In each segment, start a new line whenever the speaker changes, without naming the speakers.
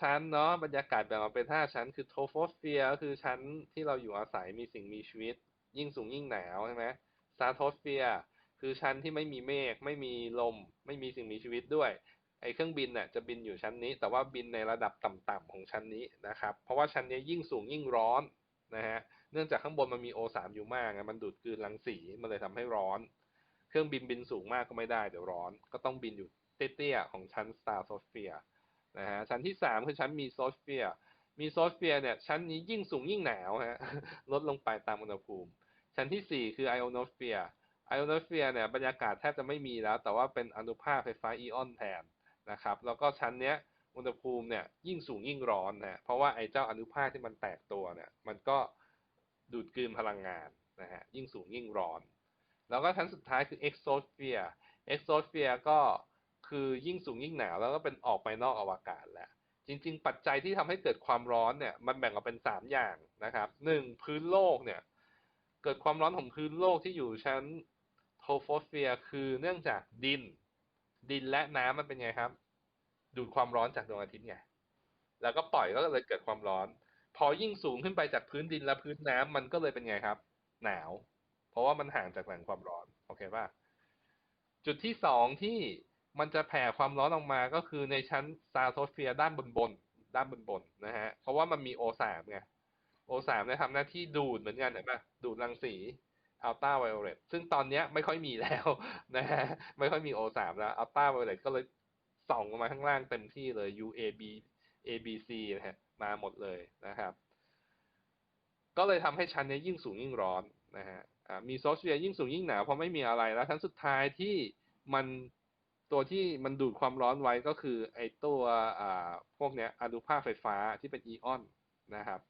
ชั้นเนาะบรรยากาศแบ่งออกเป็นห้าชั้น คือโทโฟสเฟียร์ก็คือชั้นที่เราอยู่อาศัยมีสิ่งมีชีวิต ยิ่งสูงยิ่งหนาวใช่ไหมซาโทสเฟียร์คือชั้นที่ไม่มีเมฆไม่มีลม ไม่มีสิ่งมีชีวิตด้วยไอ้เครื่องบินน่ะจะบินอยู่ชั้นนี้ แต่ว่าบินในระดับต่ำๆของชั้นนี้นะครับ เพราะว่าชั้นนี้ยิ่งสูงยิ่งร้อนนะฮะเนื่องจากข้างบนมันมีโอสามอยู่มากมันดูดกลืนรังสีมันเลยทำให้ร้อน เครื่องบินบินสูงมากก็ไม่ได้เดี๋ยวร้อน ก็ต้องบินอยู่เตี้ยๆของชั้นสตาร์โซเฟีย นะฮะชั้นที่สามคือชั้นมีโซเฟียมีโซเฟียเนี่ยชั้นนี้ยิ่งสูงยิ่งหนาวฮะลดลงไปตามอุณหภูมิ ชั้นที่สี่คือไอโอโนสเฟียไอโอโนสเฟียเนี่ยบรรยากาศแทบจะไม่มีแล้ว แต่ว่าเป็นอนุภาคไฟฟ้าอิออนแทนนะครับแล้วก็ชั้นเนี้ยอุณหภูมิเนี่ยยิ่งสูงยิ่งร้อนนะเพราะว่าไอ้เจ้าอนุภาคที่มันแตกตัวเนี่ยมันก็ดูดกลืนพลังงานนะฮะยิ่งสูงยิ่งร้อน แล้วก็ชั้นสุดท้ายคือเอ็กโซสเฟียเอ็กโซสเฟียก็ คือยิ่งสูงยิ่งหนาวแล้วก็เป็นออกไปนอกอวกาศแล้ว จริง ๆ ปัจจัยที่ทำให้เกิดความร้อนเนี่ย มันแบ่งออกเป็นสามอย่างนะครับหนึ่งพื้นโลกเนี่ย เกิดความร้อนของพื้นโลกที่อยู่ชั้นโทโฟสเฟียร์คือเนื่องจากดิน ดินและน้ำมันเป็นไงครับ ดูดความร้อนจากดวงอาทิตย์ไงแล้วก็ปล่อยก็เลยเกิดความร้อน พอยิ่งสูงขึ้นไปจากพื้นดินและพื้นน้ำมันก็เลยเป็นไงครับ หนาว เพราะว่ามันห่างจากแหล่งความร้อนโอเคป่ะจุดที่สองที่ มันจะแผ่ความร้อนออกมาก็คือในชั้นซาโทสเฟียด้านบนบนด้านบนบนนะฮะ เพราะว่ามันมีโอสามไงโอสามเนี่ยทำหน้าที่ดูดเหมือนกันเห็นปะดูดรังสีอัลตราไวโอเลตซึ่งตอนนี้ไม่ค่อยมีแล้วนะฮะไม่ค่อยมีโอสามแล้วอัลตราไวโอเลตก็เลยส่องมาข้างล่างเต็มที่เลย UAB ABC นะฮะมาหมดเลยนะครับ ก็เลยทำให้ชั้นนี้ยิ่งสูงยิ่งร้อนนะฮะมีโซเฟียยิ่งสูงยิ่งหนาวเพราะไม่มีอะไรแล้วชั้นสุดท้ายที่มัน ตัวที่มันดูดความร้อนไว้ก็คือไอ้ตัวอ่าพวกเนี้ยอนุภาคไฟฟ้าที่เป็นอีออนนะครับ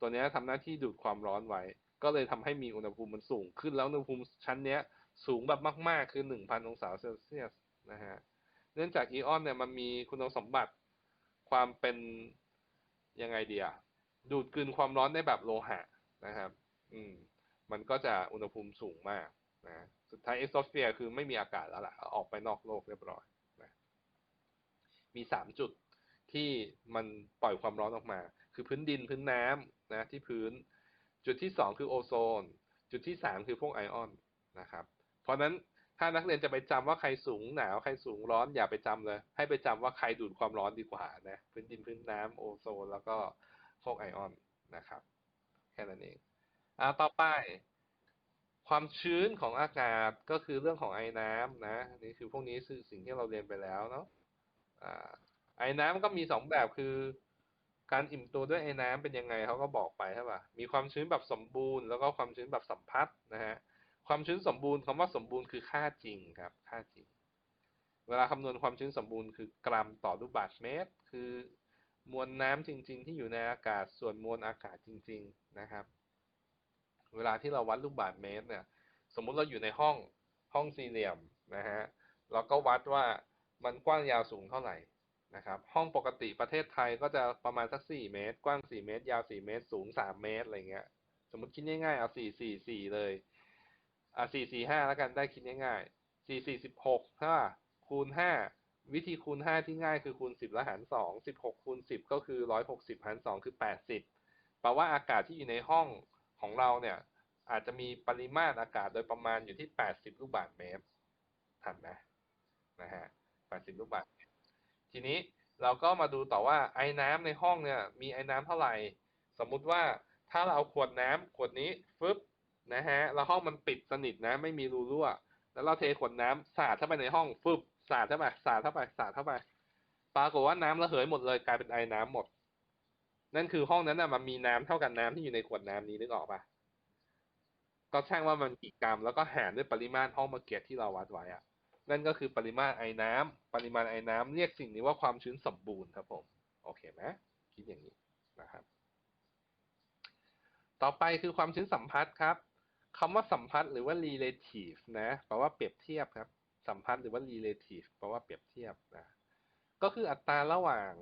ตัวนี้ทำหน้าที่ดูดความร้อนไว้ ก็เลยทำให้มีอุณหภูมิมันสูงขึ้นแล้วอุณหภูมิชั้นเนี้ยสูงแบบมากๆ คือหนึ่งพันองศาเซลเซียสนะฮะเนื่องจากอีออนเนี่ยมันมีคุณสมบัติความเป็นยังไงเดียดูดกลืนความร้อนได้แบบโลหะนะครับ อืม มันก็จะอุณหภูมิสูงมากนะ สุดท้ายเอ็กโซสเฟียร์คือไม่มีอากาศแล้วล่ะ ออกไปนอกโลกเรียบร้อยนะมีสามจุดที่มันปล่อยความร้อนออกมา คือพื้นดินพื้นน้ำนะที่พื้น จุดที่สองคือโอโซน จุดที่สามคือพวกไอออนนะครับ เพราะนั้นถ้านักเรียนจะไปจำว่าใครสูงหนาวใครสูงร้อนอย่าไปจำเลย ให้ไปจำว่าใครดูดความร้อนดีกว่านะพื้นดินพื้นน้ำโอโซน แล้วก็พวกไอออนนะครับ แค่นั้นเองอ่าต่อไป ความชื้นของอากาศก็คือเรื่องของไอ้น้ำนะนี่คือพวกนี้คือสิ่งที่เราเรียนไปแล้วเนาะไอ้น้ำก็มีสองแบบคือการอิ่มตัวด้วยไอ้น้ำเป็นยังไงเขาก็บอกไปใช่ป่ะมีความชื้นแบบสมบูรณ์แล้วก็ความชื้นแบบสัมพัทธ์นะฮะความชื้นสมบูรณ์คำว่าสมบูรณ์คือค่าจริงครับค่าจริง เวลาคำนวณความชื้นสมบูรณ์คือกรัมต่อลูกบาศก์เมตร คือมวลน้ำจริง ๆ ที่อยู่ในอากาศส่วนมวลอากาศจริง ๆ นะครับ เวลาที่เราวัดลูกบาศก์เมตรเนี่ย สมมุติเราอยู่ในห้องห้องสี่เหลี่ยมนะฮะเราก็วัดว่ามันกว้างยาวสูงเท่าไหร่นะครับ ห้องปกติประเทศไทยก็จะประมาณสักสี่เมตร กว้างสี่เมตร ยาวสี่เมตร สูงสามเมตรอะไรเงี้ย สมมติคิดง่ายๆเอาสี่สี่สี่เลยอ่าสี่สี่ห้าแล้วกันได้คิดง่ายๆสี่สี่สิบหกถ้าคูณห้าวิธีคูณห้าที่ง่ายคือคูณสิบแล้วหารสองสิบหกคูณสิบก็คือร้อยหกสิบหารสองคือแปดสิบแปลว่าอากาศที่อยู่ในห้อง ของเราเนี่ยอาจจะมีปริมาตรอากาศโดยประมาณอยู่ที่ 80 ลูกบาศก์เมตรทันไหมนะฮะ 80 ลูกบาศก์ทีนี้เราก็มาดูต่อว่าไอ้น้ำในห้องเนี่ยมีไอ้น้ำเท่าไหร่ สมมุติว่าถ้าเราเอาขวดน้ำขวดนี้ฟึบนะฮะแล้วห้องมันปิดสนิทนะไม่มีรูรั่ว แล้วเราเทขวดน้ำสาดเข้าไปในห้องฟึบสาดเข้าไปสาดเข้าไปสาดเข้าไปปรากฏว่าน้ำระเหยหมดเลยกลายเป็นไอ้น้ำหมด นั่นคือห้องนั้นน่ะมันมีน้ำเท่ากันน้ำที่อยู่ในขวดน้ำนี้นึกออกปะก็ช่างว่ามันกี่กรัมแล้วก็หารด้วยปริมาณห้องมาเกียที่เราวัดไว้อะนั่นก็คือปริมาณไอ้น้ำปริมาณไอ้น้ำเรียกสิ่งนี้ว่าความชื้นสมบูรณ์ครับผม โอเคไหมคิดอย่างนี้นะครับ ต่อไปคือความชื้นสัมพัทธ์ครับคำว่าสัมพัทธ์หรือว่า relative นะแปลว่าเปรียบเทียบครับ สัมพัทธ์หรือว่า relative แปลว่าเปรียบเทียบนะก็คืออัตราระหว่าง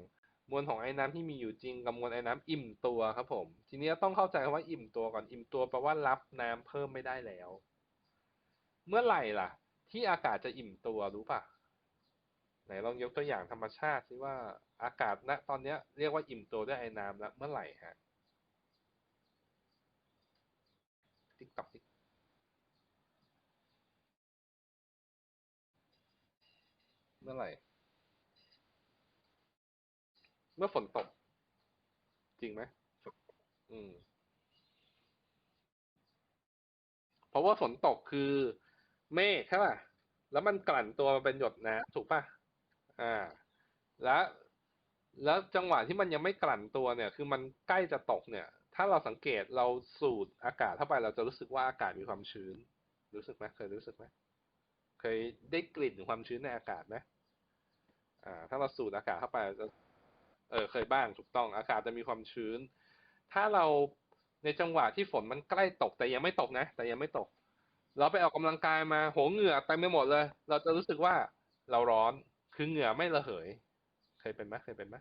มวลของไอ้น้ำที่มีอยู่จริงกับมวลไอ้น้ำอิ่มตัวครับผม ทีนี้ต้องเข้าใจคำว่าอิ่มตัวก่อนอิ่มตัวแปลว่ารับน้ำเพิ่มไม่ได้แล้ว เมื่อไหร่ล่ะ ที่อากาศจะอิ่มตัวรู้ปะไหนลองยกตัวอย่างธรรมชาติสิว่าอากาศณตอนเนี้ยเรียกว่าอิ่มตัวด้วยไอ้น้ำแล้วเมื่อไหร่ฮะติ๊กตอกติ๊กเมื่อไหร่ เมื่อฝนตก จริงไหมอืม เพราะว่าฝนตกคือเมฆใช่ป่ะ แล้วมันกลั่นตัวมาเป็นหยดน้ำถูกป่ะ อ่า แล้วแล้วจังหวะที่มันยังไม่กลั่นตัวเนี่ย คือมันใกล้จะตกเนี่ย ถ้าเราสังเกตเราสูดอากาศเข้าไปเราจะรู้สึกว่าอากาศมีความชื้น รู้สึกไหมเคยรู้สึกไหมเคยได้กลิ่นความชื้นในอากาศไหมอ่า ถ้าเราสูดอากาศเข้าไปจะ เออเคยบ้างถูกต้องอากาศจะมีความชื้น ถ้าเราในจังหวะที่ฝนมันใกล้ตกแต่ยังไม่ตกนะ แต่ยังไม่ตก เราไปออกกำลังกายมาหัวเหงื่อเต็มไปหมดเลย เราจะรู้สึกว่าเราร้อนคือเหงื่อไม่ระเหย เคยเป็นไหมเคยเป็นไหม